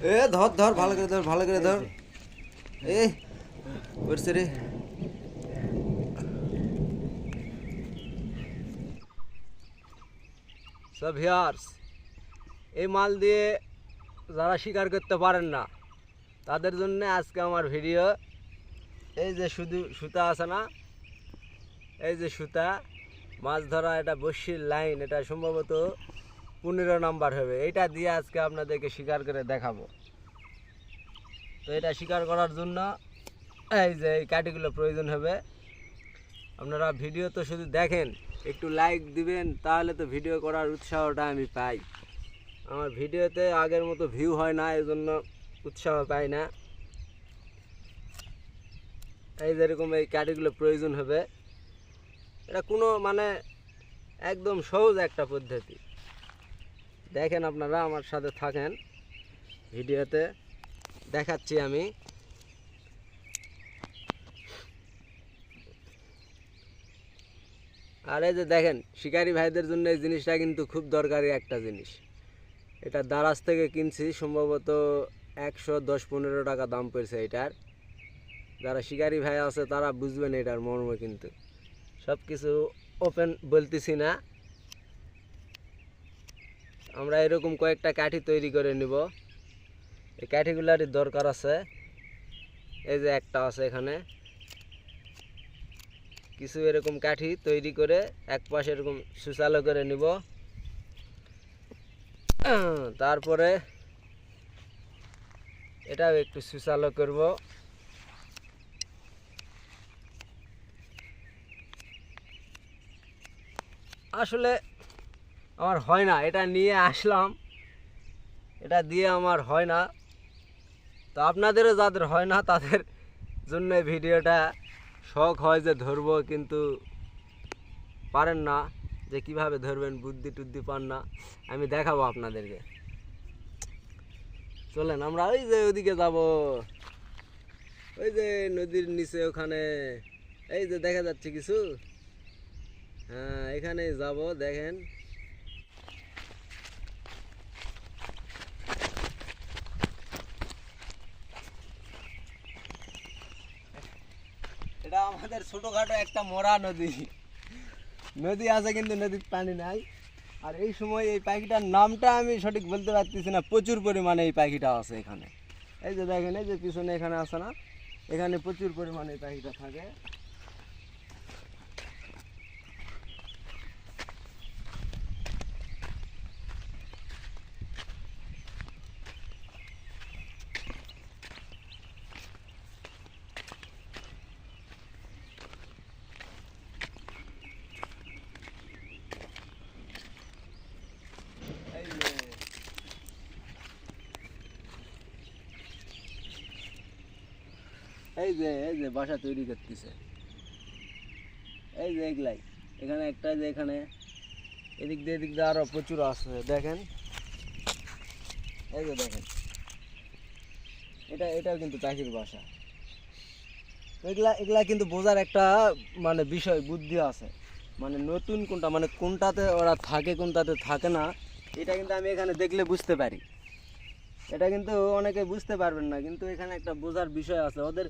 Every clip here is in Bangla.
এ, ধর ধর, ভালো করে ধর, ভালো করে ধর। এ করছে রে। সব হিয়ার্স, এই মাল দিয়ে যারা শিকার করতে পারেন না, তাদের জন্য আজকে আমার ভিডিও। এই যে শুধু সুতা আছে না, এই যে সুতা, মাছ ধরা এটা বসির লাইন, এটা সম্ভবত পনেরো নাম্বার হবে। এটা দিয়ে আজকে আপনাদেরকে শিকার করে দেখাবো। তো এটা শিকার করার জন্য এই যে এই কাঠিগুলো প্রয়োজন হবে। আপনারা ভিডিও তো শুধু দেখেন, একটু লাইক দিবেন, তাহলে তো ভিডিও করার উৎসাহটা আমি পাই। আমার ভিডিওতে আগের মতো ভিউ হয় না এই জন্য উৎসাহ পাই না। এই যেরকম এই কাঠিগুলো প্রয়োজন হবে। এটা কোনো মানে একদম সহজ একটা পদ্ধতি। দেখেন আপনারা, আমার সাথে থাকেন। ভিডিওতে দেখাচ্ছি আমি। আর এই যে দেখেন, শিকারি ভাইদের জন্য এই জিনিসটা কিন্তু খুব দরকারি একটা জিনিস। এটা দারাজ থেকে কিনছি, সম্ভবত একশো দশ পনেরো টাকা দাম পড়ছে এটার। যারা শিকারি ভাই আছে, তারা বুঝবেন এটার মর্ম কিন্তু। সব কিছু ওপেন বলতেছি না। আমরা এরকম কয়েকটা কাঠি তৈরি করে নিব। এই কাঠিগুলারই দরকার আছে। এই যে একটা আছে এখানে। কিছু এরকম কাঠি তৈরি করে এক পাশে এরকম সুচালো করে নিব। তারপরে এটাও একটু সুচালো করব। আসলে আমার হয় না, এটা নিয়ে আসলাম। এটা দিয়ে আমার হয় না। তো আপনাদেরও যাদের হয় না, তাদের জন্য ভিডিওটা শখ হয় যে ধরবো, কিন্তু পারেন না যে কীভাবে ধরবেন, বুদ্ধি টুদ্ধি পান না। আমি দেখাবো আপনাদেরকে। চলেন, আমরা ওই যে ওদিকে যাব। ওই যে নদীর নিচে ওখানে, এই যে দেখা যাচ্ছে কিছু? হ্যাঁ এখানে যাব, দেখেন। আমাদের ছোটখাটো একটা মরা নদী। নদী আছে কিন্তু নদীর পানি নাই। আর এই সময় এই পাখিটার নামটা আমি সঠিক বলতে পারতেছি না। প্রচুর পরিমাণে এই পাখিটা আছে এখানে। এই যে দেখেন, এই যে পিছনে এখানে আছে না, এখানে প্রচুর পরিমাণে এই পাখিটা থাকে এই যে এই যে এই যে বাসা তৈরি করতেছে। এই যে এগুলাই। এখানে একটা যে এখানে। এদিক দিয়ে এদিক দিয়ে আরও প্রচুর আছে, দেখেন। এই যে দেখেন। এটা, এটাও কিন্তু পাখির বাসা। এগুলা এগুলা কিন্তু বোঝার একটা মানে বিষয়, বুদ্ধি আছে। মানে নতুন কোনটা মানে কোনটাতে ওরা থাকে, কোনটাতে থাকে না, এটা কিন্তু আমি এখানে দেখলে বুঝতে পারি। এটা কিন্তু অনেকে বুঝতে পারবেন না, কিন্তু এখানে একটা বোঝার বিষয় আছে। ওদের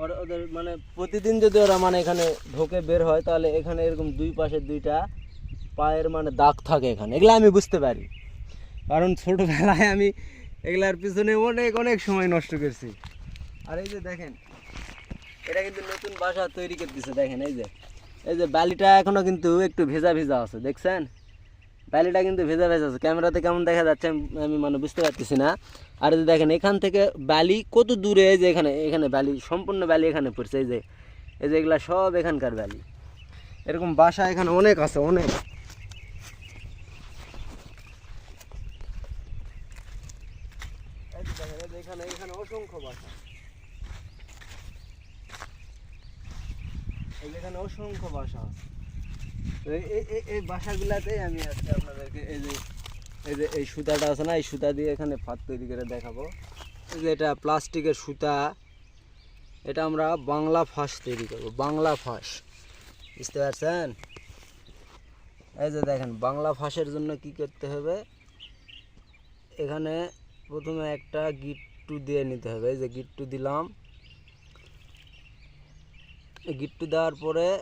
ওদের মানে প্রতিদিন যদি ওরা মানে এখানে ঢোকে বের হয়, তাহলে এখানে এরকম দুই পাশে দুইটা পায়ের মানে দাগ থাকে এখানে। এগুলো আমি বুঝতে পারি। কারণ ছোটোবেলায় আমি এগুলার পিছনে অনেক অনেক সময় নষ্ট করছি। আর এই যে দেখেন, এটা কিন্তু নতুন বাসা তৈরি করতেছে, দেখেন এই যে। এই যে বালিটা এখনও কিন্তু একটু ভেজা ভেজা আছে, দেখছেন? বালিটা কিন্তু ভেজা ভেজা আছে। ক্যামেরাতে কেমন দেখা যাচ্ছে আমি- মানে বুঝতে পারতেছি না। আর যদি দেখেন, এখান থেকে বালি কত দূরে, এই যে এখানে এখানে বালি, সম্পূর্ণ বালি এখানে পড়ছে। এই যে এই যে এগুলা সব এখানকার বালি। এরকম বাসা এখানে অনেক আছে, অনেক। অসংখ্য বাসা। এখানে অসংখ্য বাসা আছে। এই- বাসাগুলাতেই আমি আজকে আপনাদেরকে এই যে এই যে এই সুতাটা আছে না, এই সুতা দিয়ে এখানে ফাঁদ তৈরি করে দেখাবো। এই যে এটা প্লাস্টিকের সুতা। এটা আমরা বাংলা ফাঁস তৈরি করব, বাংলা ফাঁস। বুঝতে পারছেন? এই যে দেখেন, বাংলা ফাঁসের জন্য কি করতে হবে? এখানে প্রথমে একটা গিট্টু দিয়ে নিতে হবে। এই যে গিট্টু দিলাম। গিট্টু দেওয়ার পরে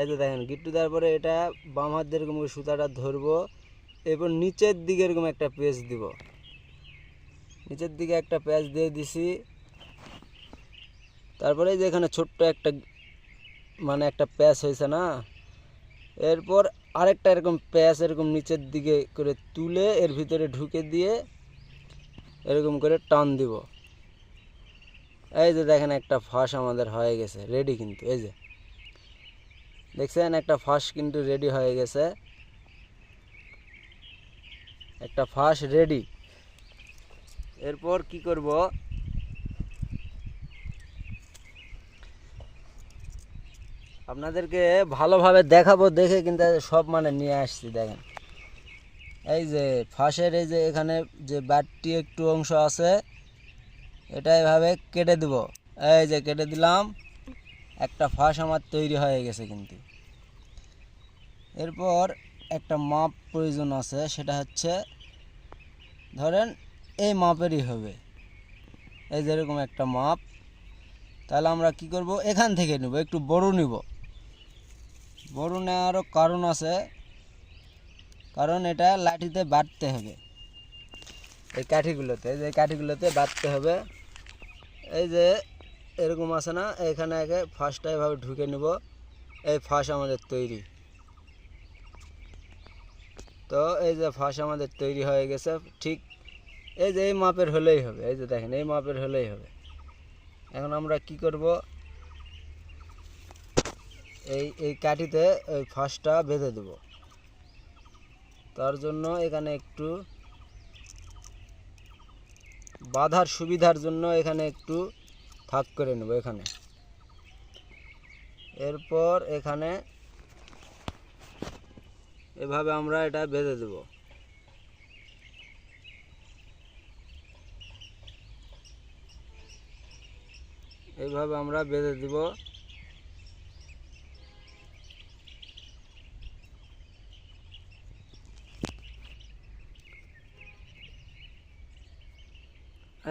এই যে দেখেন, গিট্টু দেওয়ার পরে এটা বাম হাত দিয়ে এরকম সুতাটা ধরবো, এরপর নিচের দিকে এরকম একটা পেঁচ দিব। নিচের দিকে একটা প্যাচ দিয়ে দিছি। তারপরে যে এখানে ছোট্ট একটা মানে একটা প্যাচ হয়েছে না? এরপর আরেকটা এরকম প্যাচ এরকম নিচের দিকে করে তুলে এর ভিতরে ঢুকে দিয়ে এরকম করে টান দিব। এই যে দেখেন একটা ফাঁস আমাদের হয়ে গেছে রেডি কিন্তু, এই যে। দেখছেন, একটা ফাঁস কিন্তু রেডি হয়ে গেছে। একটা ফাঁস রেডি এরপর কি করব? আপনাদেরকে ভালোভাবে দেখাবো, দেখে কিন্তু সব মানে নিয়ে আসছি, দেখেন। এই যে ফাঁসের, এই যে এখানে যে বাটটি একটু অংশ আছে, এটা এভাবে কেটে দেব। এই যে কেটে দিলাম। একটা ফাঁস আমার তৈরি হয়ে গেছে কিন্তু। এরপর একটা মাপ প্রয়োজন আছে, সেটা হচ্ছে ধরেন এই মাপেরই হবে। এই যেরকম একটা মাপ, তাহলে আমরা কি করব? এখান থেকে নেব, একটু বড় নিব। বড় নেওয়ারও কারণ আছে, কারণ এটা লাঠিতে বাটতে হবে। এই কাঠিগুলোতে এই যে কাঠিগুলোতে বাটতে হবে, এই যে এরকম আছে না, এখানে আগে ফার্স্টটা এভাবে ঢুকে নেব। এই ফাঁস আমাদের তৈরি। তো এই যে ফাঁস আমাদের তৈরি হয়ে গেছে, ঠিক এই যে এই মাপের হলেই হবে। এই যে দেখেন, এই মাপের হলেই হবে। এখন আমরা কি করব? এই এই কাঠিতে ওই ফাঁসটা বেঁধে দেব। তার জন্য এখানে একটু বাঁধার সুবিধার জন্য এখানে একটু থাক করে নেব এখানে। এরপর এখানে এভাবে আমরা এটা বেঁধে দেব। এইভাবে আমরা বেঁধে দিব।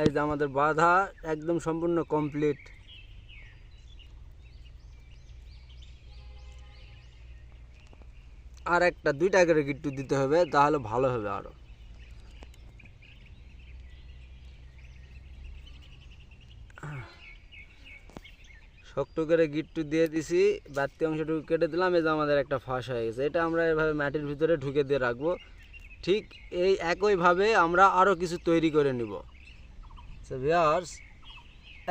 এই যে আমাদের বাধা একদম সম্পূর্ণ কমপ্লিট আর একটা, দুইটা করে গিট্টু দিতে হবে, তাহলে ভালো হবে আরও। শক্ত করে গিট্টু দিয়ে দিছি, বাড়তি অংশটুকু কেটে দিলাম, এই যে আমাদের একটা ফাঁস হয়ে গেছে। এটা আমরা এভাবে মাটির ভিতরে ঢুকে দিয়ে রাখব। ঠিক এই একইভাবে আমরা আরও কিছু তৈরি করে নিব। সো ভিউয়ার্স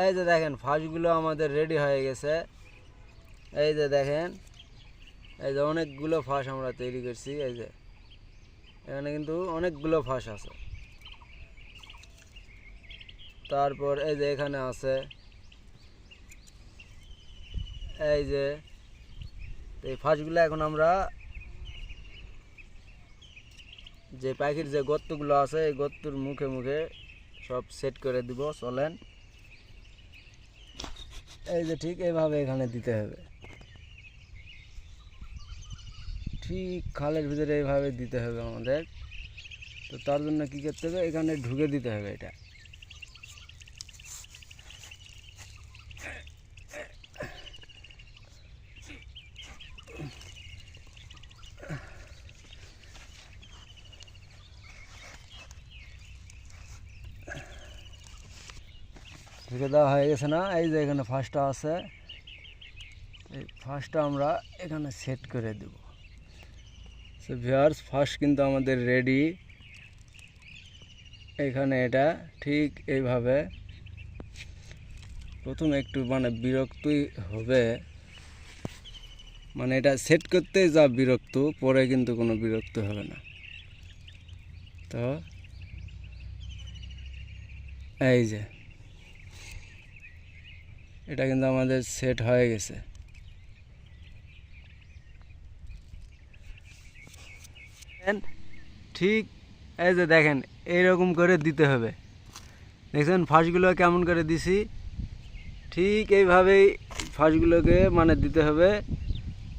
এই যে দেখেন, ফাঁসগুলো আমাদের রেডি হয়ে গেছে। এই যে দেখেন, এই যে অনেকগুলো ফাঁস আমরা তৈরি করছি, এই যে। এখানে কিন্তু অনেকগুলো ফাঁস আছে। তারপর এই যে এখানে আছে, এই যে, এই ফাঁসগুলো এখন আমরা যে পাখির যে গর্তগুলো আছে, এই গর্তর মুখে মুখে সব সেট করে দিব চলেন। এই যে ঠিক এইভাবে এখানে দিতে হবে। ঠিক খালের ভিতরে এইভাবে দিতে হবে আমাদের। তো তার জন্য কী করতে হবে? এখানে ঢুকে দিতে হবে এটা। ঢুকে দেওয়া হয়ে গেছে না? এই যে এখানে ফার্স্টটা আছে। এই ফার্স্টটা আমরা এখানে সেট করে দেব। সো ভিউয়ার্স ফার্স্ট কিন্তু আমাদের রেডি এখানে এটা ঠিক এইভাবে। প্রথম একটু মানে বিরক্তই হবে। মানে এটা সেট করতে যা বিরক্ত, পরে কিন্তু কোনো বিরক্ত হবে না। তো, এই যে। এটা কিন্তু আমাদের সেট হয়ে গেছে। ঠিক এই যে দেখেন, এইরকম করে দিতে হবে। দেখছেন, ফাঁসগুলো কেমন করে দিছি? ঠিক এইভাবেই ফাঁসগুলোকে মানে দিতে হবে।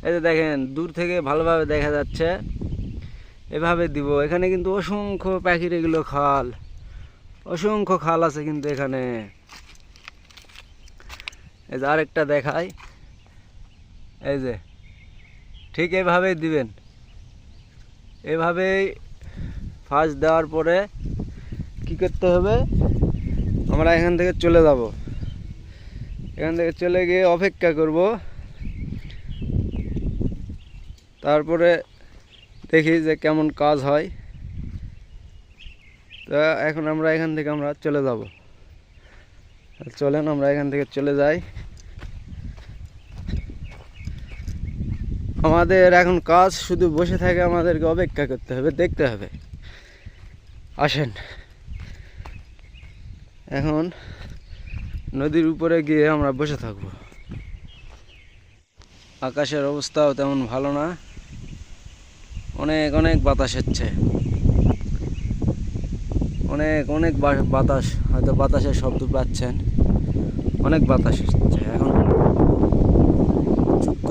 এই যে দেখেন, দূর থেকে ভালোভাবে দেখা যাচ্ছে। এভাবে দিব। এখানে কিন্তু অসংখ্য পাখির এগুলো খাল। অসংখ্য খাল আছে কিন্তু এখানে। এই যে আরেকটা দেখাই। এই যে, ঠিক এভাবেই দিবেন। এভাবেই ফাঁস দেওয়ার পরে কি করতে হবে? আমরা এখান থেকে চলে যাব। এখান থেকে চলে গিয়ে অপেক্ষা করব। তারপরে দেখি যে কেমন কাজ হয়। তো এখন আমরা এখান থেকে আমরা চলে যাব। চলেন, আমরা এখান থেকে চলে যাই। আমাদের এখন কাজ শুধু বসে থাকে আমাদেরকে অপেক্ষা করতে হবে, দেখতে হবে। আসেন। এখন নদীর উপরে গিয়ে আমরা বসে থাকব। আকাশের অবস্থাও তেমন ভালো না। অনেক অনেক বাতাস হচ্ছে। অনেক অনেক বাতাস, হয়তো বাতাসের শব্দ পাচ্ছেন। অনেক বাতাস হচ্ছে। এখন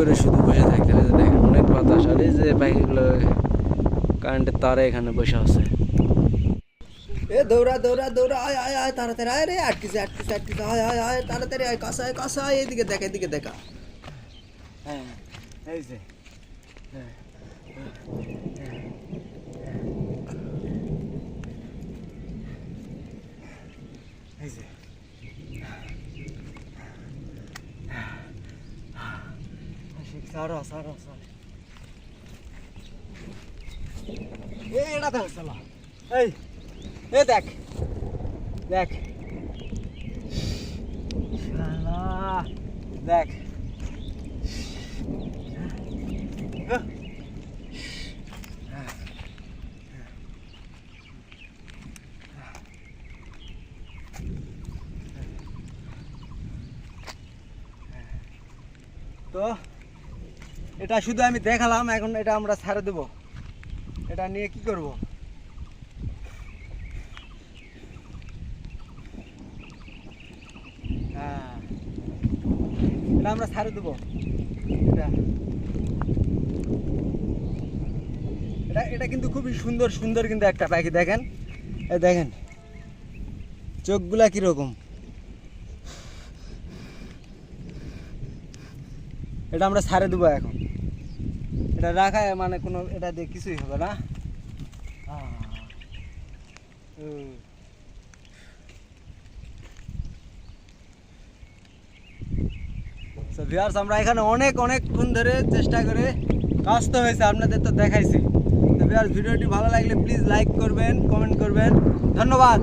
করে শুধু বসে থাকতে হবে দেখেন অনেক বাতাস। আর এই যে পাখিগুলো কারেন্টের তারে এখানে বসে আছে। এ দৌড়া দৌড়া দৌড়া আয় আয় আয় তাড়াতাড়ি আয় রে আটকিছে আটকিছে আটকিছে আয় আয় আয় তাড়াতাড়ি আয় এদিকে দেখা এদিকে দেখা। হ্যাঁ এই যে। এই যে। সারো সারো সারো। এটা দেখ সালা এই এই দেখ দেখ। দেখ তো এটা শুধু আমি দেখালাম, এখন এটা আমরা ছাড়ে দেব। এটা নিয়ে কি করব? হ্যাঁ। এটা আমরা ছাড়ে দেব। এটা। এটা এটা কিন্তু খুবই সুন্দর সুন্দর কিন্তু একটা পাখি, দেখেন। দেখেন। চোখগুলা কীরকম। এটা আমরা ছাড়ে দেবো এখন। এটা রাখা মানে কোনো এটা দিয়ে কিছুই হবে না। হুম। আমরা এখানে অনেক অনেকক্ষণ ধরে চেষ্টা করে কাজ হয়েছে, আপনাদের তো দেখাইছি। তো ভিউয়ার্স ভিডিওটি ভালো লাগলে প্লিজ লাইক করবেন কমেন্ট করবেন। ধন্যবাদ।